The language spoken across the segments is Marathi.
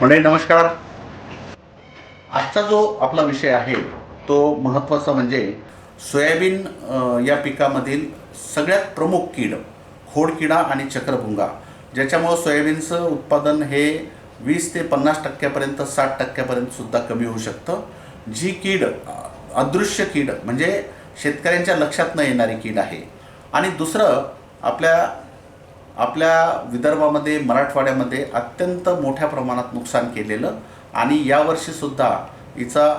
मंडळी नमस्कार. आजचा जो आपला विषय आहे तो महत्त्वाचा म्हणजे सोयाबीन या पिकामधील सगळ्यात प्रमुख कीड खोडकिडा आणि चक्रभुंगा ज्याच्यामुळं सोयाबीनचं उत्पादन हे वीस ते पन्नास टक्क्यापर्यंत साठ टक्क्यापर्यंत सुद्धा कमी होऊ शकतं. जी कीड अदृश्य कीड म्हणजे शेतकऱ्यांच्या लक्षात न येणारी कीड आहे. आणि दुसरं आपल्या आपल्या विदर्भामध्ये मराठवाड्यामध्ये अत्यंत मोठ्या प्रमाणात नुकसान केलेलं आणि यावर्षीसुद्धा हिचा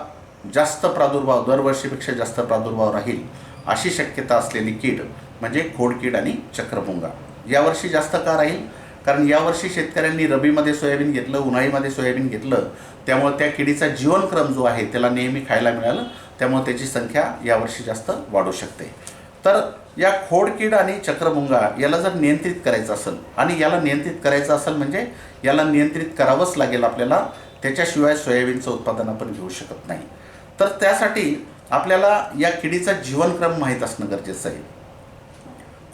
जास्त प्रादुर्भाव दरवर्षीपेक्षा जास्त प्रादुर्भाव राहील अशी शक्यता असलेली कीड म्हणजे खोडकीड आणि चक्रभुंगा यावर्षी जास्त का राहील? कारण यावर्षी शेतकऱ्यांनी रबीमध्ये सोयाबीन घेतलं उन्हाळीमध्ये सोयाबीन घेतलं त्यामुळे त्या किडीचा जीवनक्रम जो आहे त्याला नेहमी खायला मिळालं त्यामुळे त्याची संख्या यावर्षी जास्त वाढू शकते. तर या खोडकीड आणि चक्रभुंगा याला जर नियंत्रित करायचं असेल आणि याला नियंत्रित करायचं असेल म्हणजे याला नियंत्रित करावंच लागेल आपल्याला त्याच्याशिवाय सोयाबीनचं उत्पादन आपण घेऊ शकत नाही. तर त्यासाठी आपल्याला या किडीचा जीवनक्रम माहीत असणं गरजेचं आहे.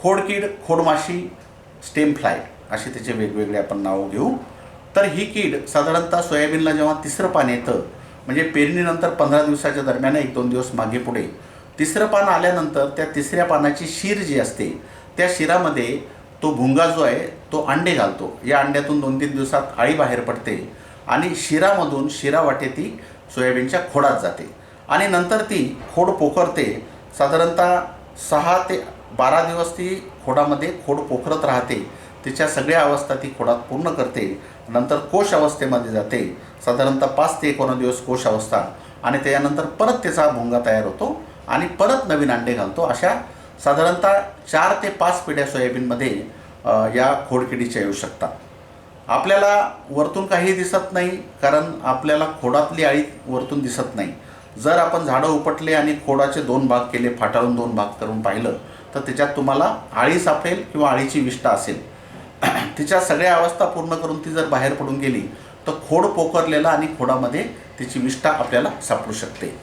खोडकीड खोडमाशी स्टेम फ्लाय असे त्याचे वेगवेगळे आपण नावं घेऊ. तर ही कीड साधारणतः सोयाबीनला जेव्हा तिसरं पाणी येतं म्हणजे पेरणीनंतर पंधरा दिवसाच्या दरम्यान एक दोन दिवस मागे पुढे तिसरं पान आल्यानंतर त्या तिसऱ्या पानाची शीर जी असते त्या शिरामध्ये तो भुंगा जो आहे तो अंडे घालतो. या अंड्यातून दोन तीन दिवसात आळी बाहेर पडते आणि शिरामधून शिरा वाटे ती सोयाबीनच्या खोडात जाते. आणि नंतर ती खोड पोखरते. साधारणतः सहा ते बारा दिवस ती खोडामध्ये खोड पोखरत राहते. तिच्या सगळ्या अवस्था ती खोडात पूर्ण करते. नंतर कोश अवस्थेमध्ये जाते. साधारणतः पाच ते एकोणा दिवस कोश अवस्था आणि त्याच्यानंतर परत त्याचा भुंगा तयार होतो. आणि परत नवीन अंडे घालतो. अशा साधारणतः चार ते पाच पिढ्या सोयाबीनमध्ये या खोडकिडीच्या येऊ शकतात. आपल्याला वरतून काही दिसत नाही कारण आपल्याला खोडातली आळी वरतून दिसत नाही. जर आपण झाडं उपटले आणि खोडाचे दोन भाग केले फाटाळून दोन भाग करून पाहिलं तर त्याच्यात तुम्हाला आळी सापडेल किंवा आळीची विष्ठा असेल. तिच्या सगळ्या अवस्था पूर्ण करून ती जर बाहेर पडून गेली तर खोड पोखरलेला आणि खोडामध्ये तिची विष्ठा आपल्याला सापडू शकते.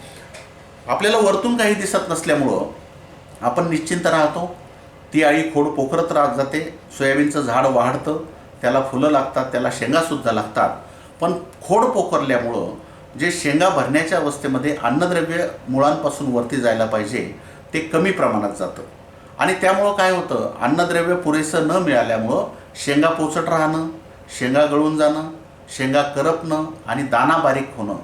आपल्याला वरतून काही दिसत नसल्यामुळं आपण निश्चिंत राहतो. ती आळी खोड पोखरत राहत जाते. सोयाबीनचं झाड वाढतं. त्याला फुलं लागतात. त्याला शेंगासुद्धा लागतात. पण खोड पोखरल्यामुळं जे शेंगा भरण्याच्या अवस्थेमध्ये अन्नद्रव्य मुळांपासून वरती जायला पाहिजे ते कमी प्रमाणात जातं. आणि त्यामुळं काय होतं? अन्नद्रव्य पुरेसं न मिळाल्यामुळं शेंगा पोचट राहणं शेंगा गळून जाणं शेंगा करपणं आणि दाना बारीक होणं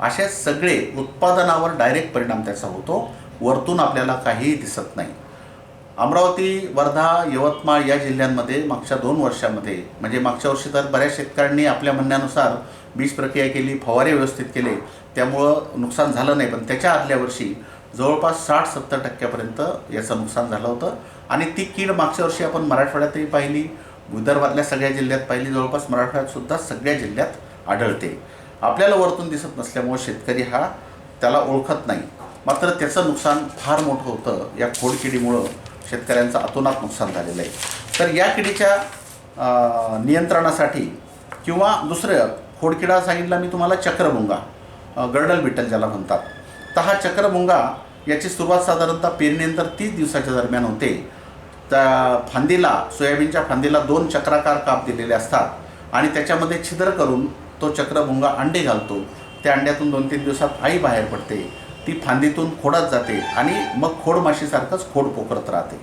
असे सगळे उत्पादनावर डायरेक्ट परिणाम त्याचा होतो. वरतून आपल्याला काहीही दिसत नाही. अमरावती वर्धा यवतमाळ या जिल्ह्यांमध्ये मागच्या दोन वर्षामध्ये म्हणजे मागच्या वर्षी तर बऱ्याच शेतकऱ्यांनी आपल्या म्हणण्यानुसार बीज प्रक्रिया केली फवारे व्यवस्थित केले त्यामुळं नुकसान झालं नाही. पण त्याच्या आदल्या वर्षी जवळपास साठ सत्तर टक्क्यापर्यंत याचं नुकसान झालं होतं. आणि ती कीड मागच्या वर्षी आपण मराठवाड्यातही पाहिली. विदर्भातल्या सगळ्या जिल्ह्यात पाहिली. जवळपास मराठवाड्यात सुद्धा सगळ्या जिल्ह्यात आढळते. आपल्याला वरतून दिसत नसल्यामुळे शेतकरी हा त्याला ओळखत नाही. मात्र त्याचं नुकसान फार मोठं होतं. या खोडकिडीमुळं शेतकऱ्यांचं अतोनात नुकसान झालेलं आहे. तर या किडीच्या नियंत्रणासाठी किंवा दुसरं खोडकिडा सांगितला मी तुम्हाला चक्रभुंगा गर्डल बिटल ज्याला म्हणतात. तर हा चक्रभुंगा याची सुरुवात साधारणतः पेरणीनंतर तीस दिवसाच्या दरम्यान होते. त्या फांदीला सोयाबीनच्या फांदीला दोन चक्राकार काप दिलेले असतात आणि त्याच्यामध्ये छिद्र करून तो चक्रभुंगा अंडे घालतो. त्या अंड्यातून दोन तीन दिवसात आई बाहेर पडते. ती फांदीतून खोडात जाते आणि मग खोडमाशीसारखंच खोड पोखरत राहते.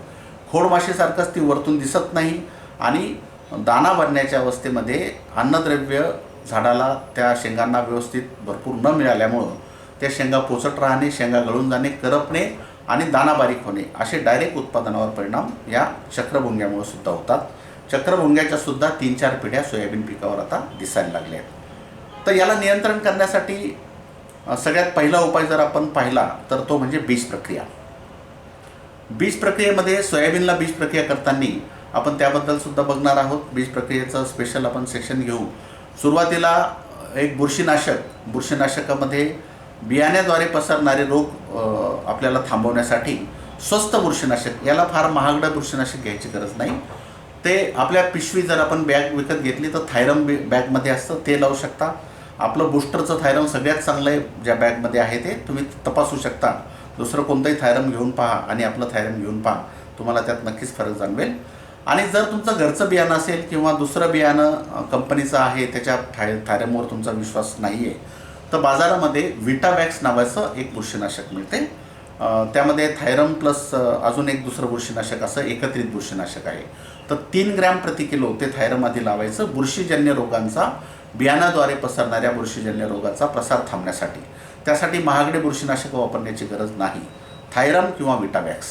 खोडमाशीसारखंच ती वरतून दिसत नाही आणि दाना भरण्याच्या अवस्थेमध्ये अन्नद्रव्य झाडाला त्या शेंगांना व्यवस्थित भरपूर न मिळाल्यामुळं त्या शेंगा पोचट राहणे शेंगा गळून जाणे करपणे आणि दाना बारीक होणे असे डायरेक्ट उत्पादनावर परिणाम या चक्रभुंग्यामुळे सुद्धा होतात. चक्रभुंग्याच्या सुद्धा तीन चार पिढ्या सोयाबीन पिकावर आता दिसायला लागल्या आहेत. तर याला नियंत्रण करण्यासाठी सगळ्यात पहिला उपाय जर आपण पाहिला तर तो म्हणजे बीज प्रक्रिया. बीज प्रक्रियेमध्ये सोयाबीनला बीज प्रक्रिया करताना आपण त्याबद्दल सुद्धा बघणार आहोत. बीज प्रक्रियेचं स्पेशल आपण सेक्शन घेऊ. सुरुवातीला एक बुरशीनाशक बुरशीनाशकामध्ये बियाण्याद्वारे पसरणारे रोग आपल्याला थांबवण्यासाठी स्वस्त बुरशीनाशक याला फार महागडं बुरशीनाशक घ्यायची गरज नाही. ते आपल्या पिशवी जर आपण बॅग विकत घेतली तर थायरम बॅगमध्ये असतं ते लावू शकता. आपलं बुस्टरचं थायरम सगळ्यात चांगलं आहे ज्या बॅगमध्ये आहे ते तुम्ही तपासू शकता. दुसरं कोणतंही थायरम घेऊन पहा आणि आपलं थायरम घेऊन पहा. तुम्हाला त्यात नक्कीच फरक जाणवेल. आणि जर तुमचं घरचं बियाणं असेल किंवा दुसरं बियाणं कंपनीचं आहे त्याच्या थाय थायरमवर तुमचा विश्वास नाही आहे तर बाजारामध्ये विटावॅक्स नावाचं एक बुरशीनाशक मिळते. त्यामध्ये थायरम प्लस अजून एक दुसरं बुरशीनाशक असं एकत्रित बुरशीनाशक आहे. तर तीन ग्रॅम प्रति किलो ते थायरम लावायचं बुरशीजन्य रोगांचा बियाणाद्वारे पसरणाऱ्या बुरशीजन्य रोगाचा प्रसार थांबण्यासाठी. त्यासाठी महागडे बुरशीनाशक वापरण्याची गरज नाही. थायरम किंवा विटावॅक्स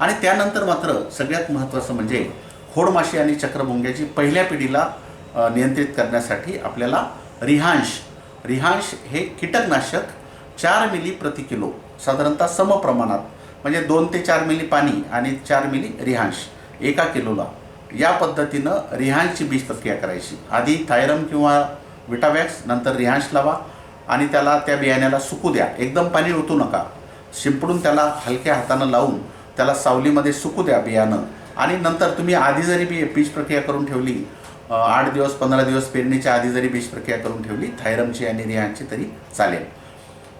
आणि त्यानंतर मात्र सगळ्यात महत्त्वाचं म्हणजे खोडमाशी आणि चक्रभुंग्याची पहिल्या पिढीला नियंत्रित करण्यासाठी आपल्याला रिहांश. रिहांश हे कीटकनाशक चार मिली प्रति किलो साधारणतः समप्रमाणात म्हणजे दोन ते चार मिली पाणी आणि चार मिली रिहांश एका किलोला. या पद्धतीनं रिहांशची बीज प्रक्रिया करायची. आधी थायरम किंवा विटावॅक्स नंतर रिहांश लावा आणि त्याला त्या बियाण्याला सुकू द्या. एकदम पाणी ओतू नका. शिंपडून त्याला हलक्या हातानं लावून त्याला सावलीमध्ये सुकू द्या बियाणं. आणि नंतर तुम्ही आधी जरी बी बीज प्रक्रिया करून ठेवली आठ दिवस पंधरा दिवस पेरणीच्या आधी जरी बीज प्रक्रिया करून ठेवली थायरमची आणि रिहांची तरी चालेल.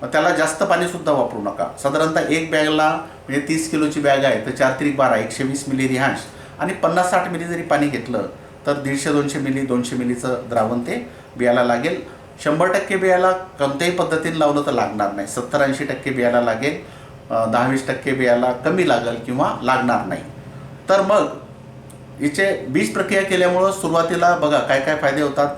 मग त्याला जास्त पाणीसुद्धा वापरू नका. साधारणतः एक बॅगला म्हणजे तीस किलोची बॅग आहे तर चार त्रिक बारा एकशे वीस मिली रिहांश आणि पन्नास साठ मिली जरी पाणी घेतलं तर दीडशे दोनशे मिली दोनशे मिलीचं द्रावण ते बियाला लागेल. शंभर टक्के बियाला कोणत्याही पद्धतीने लावलं तर लागणार नाही. सत्तर ऐंशी टक्के बियाला लागेल दहावीस दहा वीस टक्के बियाला कमी लागेल किंवा लागणार नाही. तर मग हिचे बीज प्रक्रिया केल्यामुळं सुरुवातीला बघा काय काय फायदे होतात.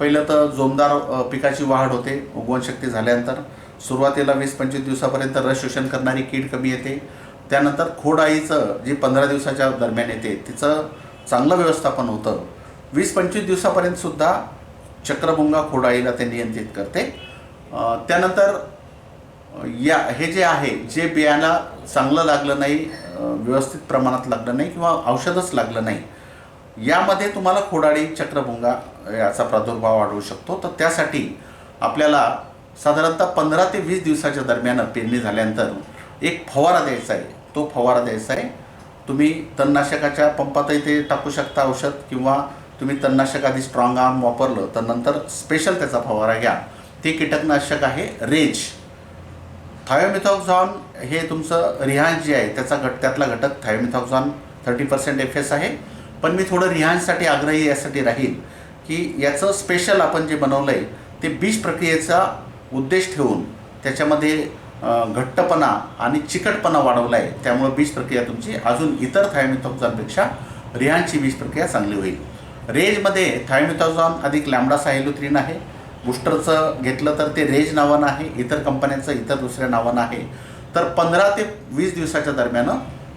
पहिलं तर जोमदार पिकाची वाढ होते उगवणशक्ती झाल्यानंतर. सुरुवातीला वीस पंचवीस दिवसापर्यंत रस शोषण करणारी कीड कमी येते. त्यानंतर खोडाईचं जी पंधरा दिवसाच्या दरम्यान येते तिचं चांगलं व्यवस्थापन होतं. वीस पंचवीस दिवसापर्यंत सुद्धा चक्रभुंगा खोडाईला ते नियंत्रित करते. त्यानंतर या हे जे आहे जे बियाणं चांगलं लागलं नाही व्यवस्थित प्रमाणात लागलं नाही किंवा औषधच लागलं नाही यामध्ये तुम्हाला खोडाळी चक्रभुंगा याचा प्रादुर्भाव वाढवू शकतो. तर त्यासाठी आपल्याला साधारणतः पंधरा ते वीस दिवसाच्या दरम्यान पेरणी झाल्यानंतर एक फवारा द्यायचा आहे. तो फवारा द्यायचा आहे. तुम्ही तणनाशकाच्या पंपातही ते टाकू शकता औषध किंवा तुम्ही तणनाशक आधी स्ट्रॉंग आर्म वापरलं तर नंतर स्पेशल त्याचा फवारा घ्या. ते कीटकनाशक आहे रेज. थायोमिथॉक्झॉन हे तुमचं रिहान जे आहे त्याचा घट त्यातला घटक thiamethoxam thirty percent F S आहे. पण मी थोडं रिहान्ससाठी आग्रही यासाठी राहील की याचं स्पेशल आपण जे बनवलं आहे ते बीज प्रक्रियेचा उद्देश ठेवून त्याच्यामध्ये घट्टपणा आणि चिकटपणा वाढवला आहे त्यामुळे बीज प्रक्रिया तुमची अजून इतर थायोमिथॉक्झॉनपेक्षा रिहान्सची बीज प्रक्रिया चांगली होईल. रेजमध्ये थायोमिथॉक्झॉन अधिक लॅमडा सायलोथ्रीन आहे. बुस्टरचं घेतलं तर ते रेज नावानं आहे इतर कंपन्यांचं इतर दुसऱ्या नावानं आहे. तर पंधरा ते वीस दिवसाच्या दरम्यान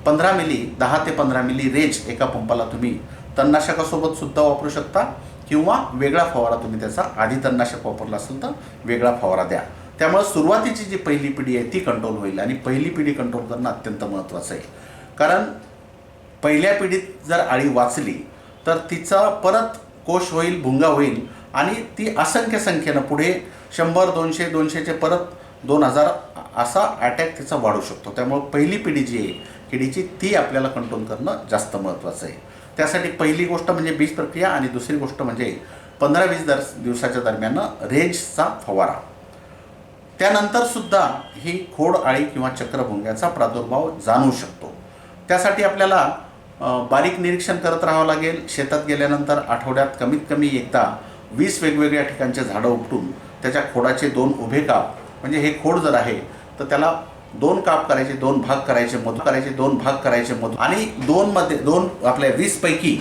पंधरा मिली दहा ते पंधरा मिली रेज एका पंपाला तुम्ही तणनाशकासोबत सुद्धा वापरू शकता किंवा वेगळा फवारा तुम्ही त्याचा आधी तणनाशक वापरला असेल तर वेगळा फवारा द्या. त्यामुळे सुरुवातीची जी पहिली पिढी आहे ती कंट्रोल होईल. आणि पहिली पिढी कंट्रोल करणं अत्यंत महत्त्वाचं आहे. कारण पहिल्या पिढीत जर आळी वाचली तर तिचा परत कोश होईल भुंगा होईल. आणि ती असंख्य संख्येनं पुढे शंभर दोनशे दोनशेचे परत दोन हजार असा अटॅक तिचा वाढू शकतो. त्यामुळे पहिली पिढी जी आहे किडीची ती आपल्याला कंट्रोल करणं जास्त महत्त्वाचं आहे. त्यासाठी पहिली गोष्ट म्हणजे बीज प्रक्रिया आणि दुसरी गोष्ट म्हणजे पंधरा वीस दर दिवसाच्या दरम्यान रेंजचा फवारा. त्यानंतर सुद्धा ही खोड आळी किंवा चक्रभुंग्याचा प्रादुर्भाव जाणवू शकतो. त्यासाठी आपल्याला बारीक निरीक्षण करत राहावं लागेल. शेतात गेल्यानंतर आठवड्यात कमीत कमी एकदा वीस वेगवेगळ्या ठिकाणचे झाडं उपटून त्याच्या खोडाचे दोन उभे काप म्हणजे हे खोड जर आहे तर त्याला दोन काप करायचे दोन भाग करायचे मधू करायचे दोन भाग करायचे मधू आणि दोनमध्ये दोन आपल्या वीसपैकी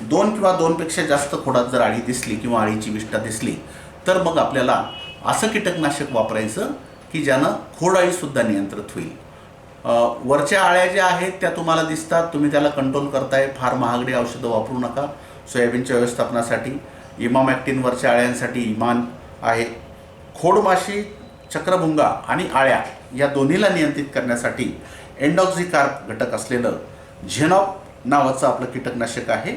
दोन किंवा दोनपेक्षा जास्त खोडात जर आळी दिसली किंवा आळीची विष्ठा दिसली तर मग आपल्याला असं कीटकनाशक वापरायचं की ज्यानं खोडाळीसुद्धा नियंत्रित होईल. वरच्या आळ्या ज्या आहेत त्या तुम्हाला दिसतात. तुम्ही त्याला कंट्रोल करताय. फार महागडी औषधं वापरू नका. सोयाबीनच्या व्यवस्थापनासाठी इमाम ॲक्टिनवरच्या आळ्यांसाठी इमान आहे. खोडमाशी चक्रभुंगा आणि आळ्या या दोन्हीला नियंत्रित करण्यासाठी एन्डॉक्झिकार्प घटक असलेलं झेनॉप नावाचं आपलं कीटकनाशक आहे.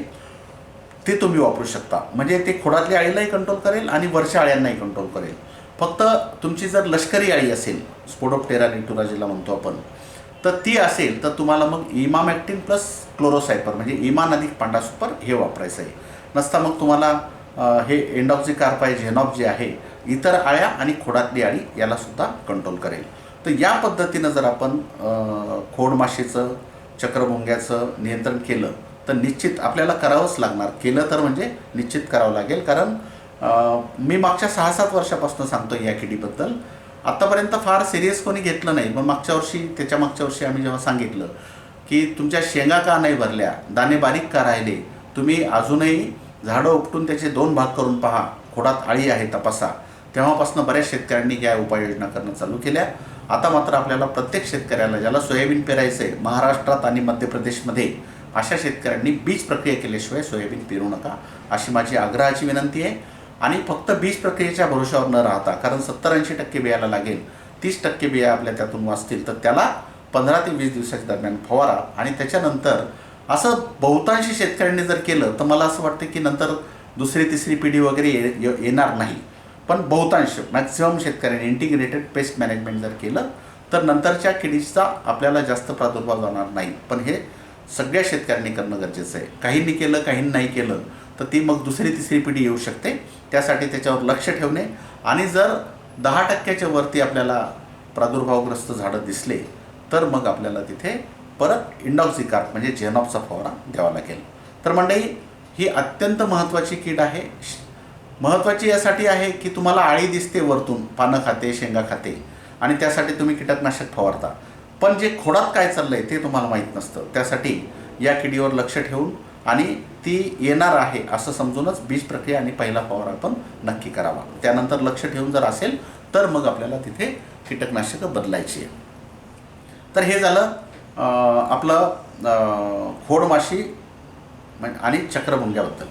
ते तुम्ही वापरू शकता. म्हणजे ते खोडातल्या आळीलाही कंट्रोल करेल आणि वरच्या आळ्यांनाही कंट्रोल करेल. फक्त तुमची जर लष्करी आळी असेल स्पोडोप्टेरा लिटुरा जिला म्हणतो आपण तर ती असेल तर तुम्हाला मग इमामॅक्टिन प्लस क्लोरोसायपर म्हणजे इमान अधिक पांडासुपर हे वापरायचं आहे. नसता मग तुम्हाला हे एंडॉक्झी कार्पाय झेनॉप जे आहे इतर आळ्या आणि खोडातली आळी यालासुद्धा कंट्रोल करेल. तर या पद्धतीनं जर आपण खोडमाशीचं खोड चक्रभुंग्याचं नियंत्रण केलं तर निश्चित आपल्याला करावंच लागणार. केलं तर म्हणजे निश्चित करावं लागेल कारण मी मागच्या सहा सात वर्षापासून सांगतो या किडीबद्दल आत्तापर्यंत फार सिरियस कोणी घेतलं नाही पण मागच्या वर्षी त्याच्या मागच्या वर्षी आम्ही जेव्हा सांगितलं की तुमच्या शेंगा का नाही भरल्या दाणे बारीक का राहिले तुम्ही अजूनही झाडं उपटून त्याचे दोन भाग करून पहा खोडात आळी आहे तपासा. तेव्हापासून बऱ्याच शेतकऱ्यांनी या उपाययोजना करणं चालू केल्या. आता मात्र आपल्याला प्रत्येक शेतकऱ्याला ज्याला सोयाबीन पेरायचं आहे महाराष्ट्रात आणि मध्य प्रदेशमध्ये अशा शेतकऱ्यांनी बीज प्रक्रिया केल्याशिवाय सोयाबीन पेरू नका अशी माझी आग्रहाची विनंती आहे. आणि फक्त बीज प्रक्रियेच्या भरोशावर न राहता कारण सत्तर ऐंशी टक्के बियाला लागेल तीस टक्के बिया आपल्या त्यातून वाचतील तर त्याला पंधरा ते वीस दिवसाच्या दरम्यान फवारा. आणि त्याच्यानंतर असं बहुतांशी शेतकऱ्यांनी जर केलं तर मला असं वाटतं की नंतर दुसरी तिसरी पिढी वगैरे ये- येणार नाही. पण बहुतांश मॅक्झिमम शेतकऱ्यांनी इंटिग्रेटेड पेस्ट मॅनेजमेंट जर केलं तर नंतरच्या किडीचा आपल्याला जास्त प्रादुर्भाव जाणार नाही. पण हे सगळ्या शेतकऱ्यांनी करणं गरजेचं आहे. काहींनी केलं काहींनी नाही केलं तर ती मग दुसरी तिसरी पिढी येऊ शकते. त्यासाठी त्याच्यावर लक्ष ठेवणे. आणि जर दहा टक्क्याच्या वरती आपल्याला प्रादुर्भावग्रस्त झाडं दिसले तर मग आपल्याला तिथे परत इंडॉक्सिकार म्हणजे जेनॉपचा फवारा द्यावा लागेल. तर मंडळी ही अत्यंत महत्त्वाची कीड आहे. महत्त्वाची यासाठी आहे की तुम्हाला आळी दिसते वरतून पानं खाते शेंगा खाते आणि त्यासाठी तुम्ही कीटकनाशक फवारता. पण जे खोडात काय चाललं आहे ते तुम्हाला माहीत नसतं. त्यासाठी या किडीवर लक्ष ठेवून आणि ती येणार आहे असं समजूनच बीज प्रक्रिया आणि पहिला फवारा आपण नक्की करावा. त्यानंतर लक्ष ठेवून जर असेल तर मग आपल्याला तिथे कीटकनाशकं बदलायची आहे तर हे झालं आपलं खोडमाशी आणि चक्रभुंग्याबद्दल